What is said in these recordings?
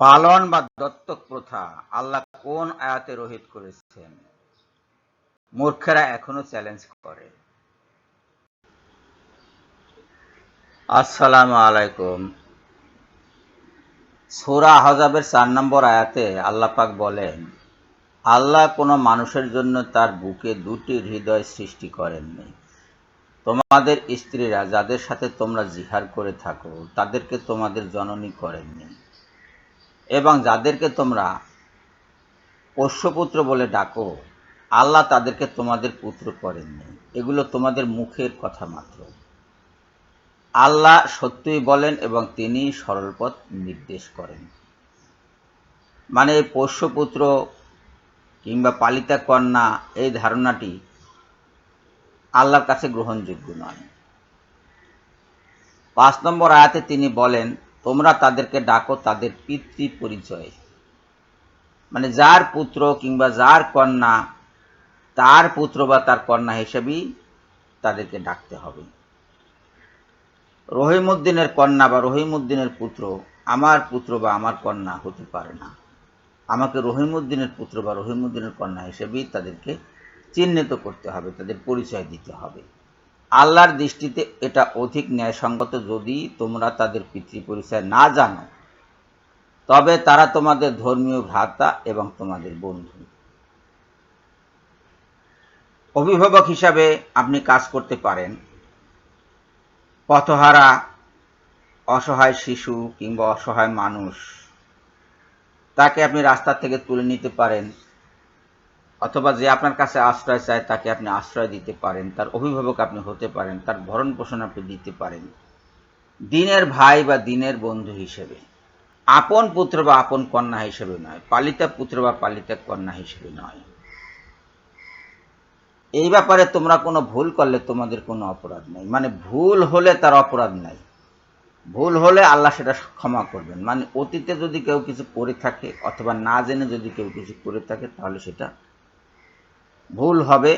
পালন বা দত্তক প্রথা আল্লাহ কোন আয়াতে রহিত করেছেন? মূর্খেরা এখনও চ্যালেঞ্জ করে। আসসালামু আলাইকুম। সূরা আহজাবের চার নম্বর আয়াতে আল্লাহ পাক বলেন, আল্লাহ কোনো মানুষের জন্য তার বুকে দুটি হৃদয় সৃষ্টি করেননি। তোমাদের স্ত্রীরা যাদের সাথে তোমরা জিহার করে থাকো, তাদেরকে তোমাদের জননী করেননি। এবং যাদেরকে তোমরা পোষ্যপুত্র বলে ডাকো, আল্লাহ তাদেরকে তোমাদের পুত্র করেননি। এগুলো তোমাদের মুখের কথা মাত্র। আল্লাহ সত্যই বলেন এবং তিনি সরল পথ নির্দেশ করেন। মানে পোষ্যপুত্র কিংবা পালিতা কন্যা, এই ধারণাটি আল্লাহর কাছে গ্রহণযোগ্য নয়। পাঁচ নম্বর আয়াতে তিনি বলেন তোমরা তাদেরকে ডাকো তাদের পিতৃ পরিচয় মানে যার পুত্র কিংবা যার কন্যা, তার পুত্র বা তার কন্যা হিসেবেই তাদেরকে ডাকতে হবে। রহিমউদ্দিনের কন্যা বা রহিমউদ্দিনের পুত্র আমার পুত্র বা আমার কন্যা হতে পারে না। আমাকে রহিমউদ্দিনের পুত্র বা রহিমউদ্দিনের কন্যা হিসেবেই তাদেরকে চিহ্নিত করতে হবে, তাদের পরিচয় দিতে হবে। আল্লাহর দৃষ্টিতে এটা অধিক ন্যায়সঙ্গত যদি তোমরা তাদের পিতৃ পরিচয় না জানো। তবে তারা তোমাদের ধর্মীয় ভ্রাতা এবং তোমাদের বন্ধু। অভিভাবক হিসাবে আপনি কাজ করতে পারেন। পথহারা, অসহায় শিশু কিংবা অসহায় মানুষ, তাকে আপনি রাস্তা থেকে তুলে নিতে পারেন। অথবা যে আপনার কাছে আশ্রয় চায়, তাকে আপনি আশ্রয় দিতে পারেন, তার অভিভাবক আপনি হতে পারেন, তার ভরণ পোষণ আপনি দিতে পারেন। দিনের ভাই বা দিনের বন্ধু হিসেবে। আপন পুত্র বা আপন কন্যা হিসেবে নয়, পালিতা পুত্র বা পালিতা কন্যা হিসেবে নয়। এই ব্যাপারে তোমরা কোনো ভুল করলে তোমাদের কোনো অপরাধ নেই। মানে ভুল হলে তার অপরাধ নাই। ভুল হলে আল্লাহ সেটা ক্ষমা করবেন। মানে অতীতে যদি কেউ কিছু করে থাকে, অথবা না জেনে যদি কেউ কিছু করে থাকে, তাহলে সেটা ভুল হবে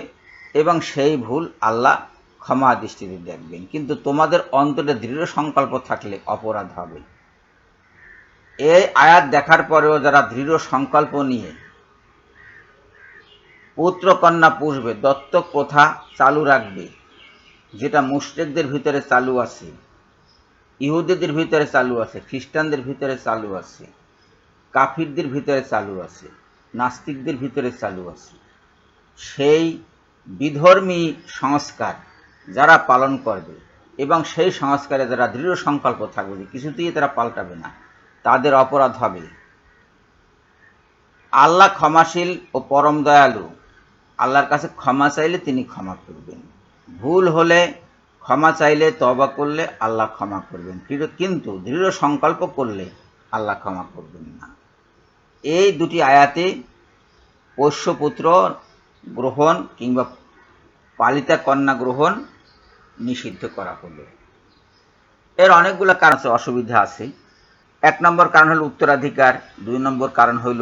এবং সেই ভুল আল্লাহ ক্ষমা দৃষ্টিতে দেখবেন। কিন্তু তোমাদের অন্তরে দৃঢ় সংকল্প থাকলে অপরাধ হবে। এই আয়াত দেখার পরেও যারা দৃঢ় সংকল্প নিয়ে পুত্র কন্যা পুষবে, দত্তক প্রথা চালু রাখবে, যেটা মুসলিমদের ভিতরে চালু আছে, ইহুদিদের ভিতরে চালু আছে, খ্রিস্টানদের ভিতরে চালু আছে, কাফিরদের ভিতরে চালু আছে, নাস্তিকদের ভিতরে চালু আছে। সেই বিধর্মী সংস্কার যারা পালন করবে এবং সেই সংস্কারে যারা দৃঢ় সংকল্প থাকবে যে কিছুতেই তারা পাল্টাবে না, তাদের অপরাধ হবে। আল্লাহ ক্ষমাশীল ও পরম দয়ালু, আল্লাহর কাছে ক্ষমা চাইলে তিনি ক্ষমা করবেন। ভুল হলে ক্ষমা চাইলে তবা করলে আল্লাহ ক্ষমা করবেন। কিন্তু দৃঢ় সংকল্প করলে আল্লাহ ক্ষমা করবেন না। এই দুটি আয়াতে পোষ্যপুত্র গ্রহণ কিংবা পালিতা কন্যা গ্রহণ নিষিদ্ধ করা হলো। এর অনেকগুলো কারণ অসুবিধা আছে। এক নম্বর কারণ হলো উত্তরাধিকার, দুই নম্বর কারণ হইল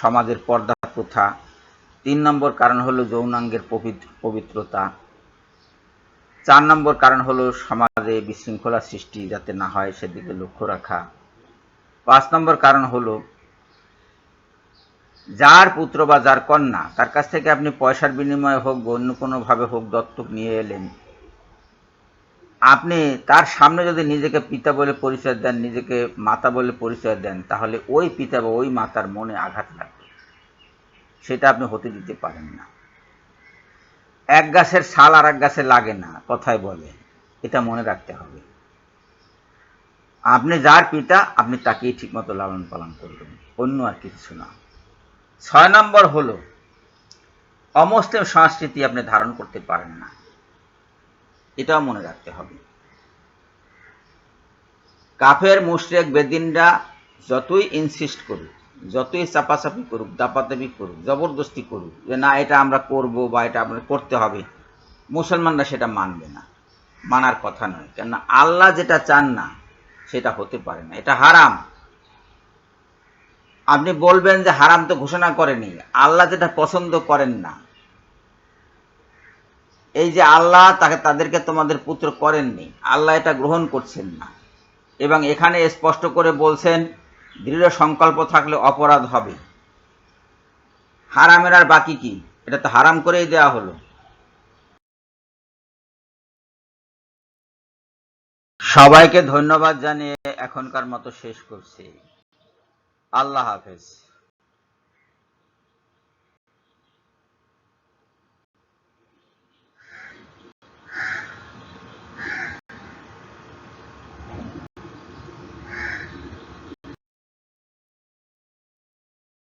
সমাজের পর্দা প্রথা, তিন নম্বর কারণ হলো যৌনাঙ্গের পবিত্রতা, চার নম্বর কারণ হলো সমাজে বিশৃঙ্খলা সৃষ্টি যাতে না হয় সেদিকে লক্ষ্য রাখা, পাঁচ নম্বর কারণ হলো যার পুত্র বা যার কন্যা, তার কাছ থেকে আপনি পয়সার বিনিময়ে হোক বা অন্য কোনোভাবে হোক দত্তক নিয়ে এলেন। আপনি তার সামনে যদি নিজেকে পিতা বলে পরিচয় দেন, নিজেকে মাতা বলে পরিচয় দেন, তাহলে ওই পিতা বা ওই মাতার মনে আঘাত লাগবে। সেটা আপনি হতে দিতে পারেন না। এক গাছের ছাল আর এক গাছে লাগে না, কথায় বলে। এটা মনে রাখতে হবে। আপনি যার পিতা, আপনি তাকেই ঠিকমতো লালন পালন করবেন। অন্য আর কিছু না। ছয় নম্বর হলো, অমুসলিম সংস্কৃতি আপনি ধারণ করতে পারেন না। এটাও মনে রাখতে হবে। কাফের, মুশরেক, বেদিনরা যতই ইনসিস্ট করুক, যতই চাপাচাপি করুক, দাপাদাপি করুক, জবরদস্তি করুক, যে না, এটা আমরা করব বা এটা আমরা করতে হবে, মুসলমানরা সেটা মানবে না। মানার কথা নয়। কেননা আল্লাহ যেটা চান না, সেটা হতে পারে না। এটা হারাম। আপনি বলবেন যে হারাম তো ঘোষণা করেনি। আল্লাহ যেটা পছন্দ করেন না। এই যে আল্লাহ তাকে তাদেরকে তোমাদের পুত্র করেননি, আল্লাহ এটা গ্রহণ করছেন না। এবং এখানে স্পষ্ট করে বলছেন, দৃঢ় সংকল্প থাকলে অপরাধ হবে। হারামের আর বাকি কি? এটা তো হারাম করেই দেয়া হলো। সবাইকে ধন্যবাদ জানিয়ে এখনকার মতো শেষ করছি। আল্লাহ হাফেজ।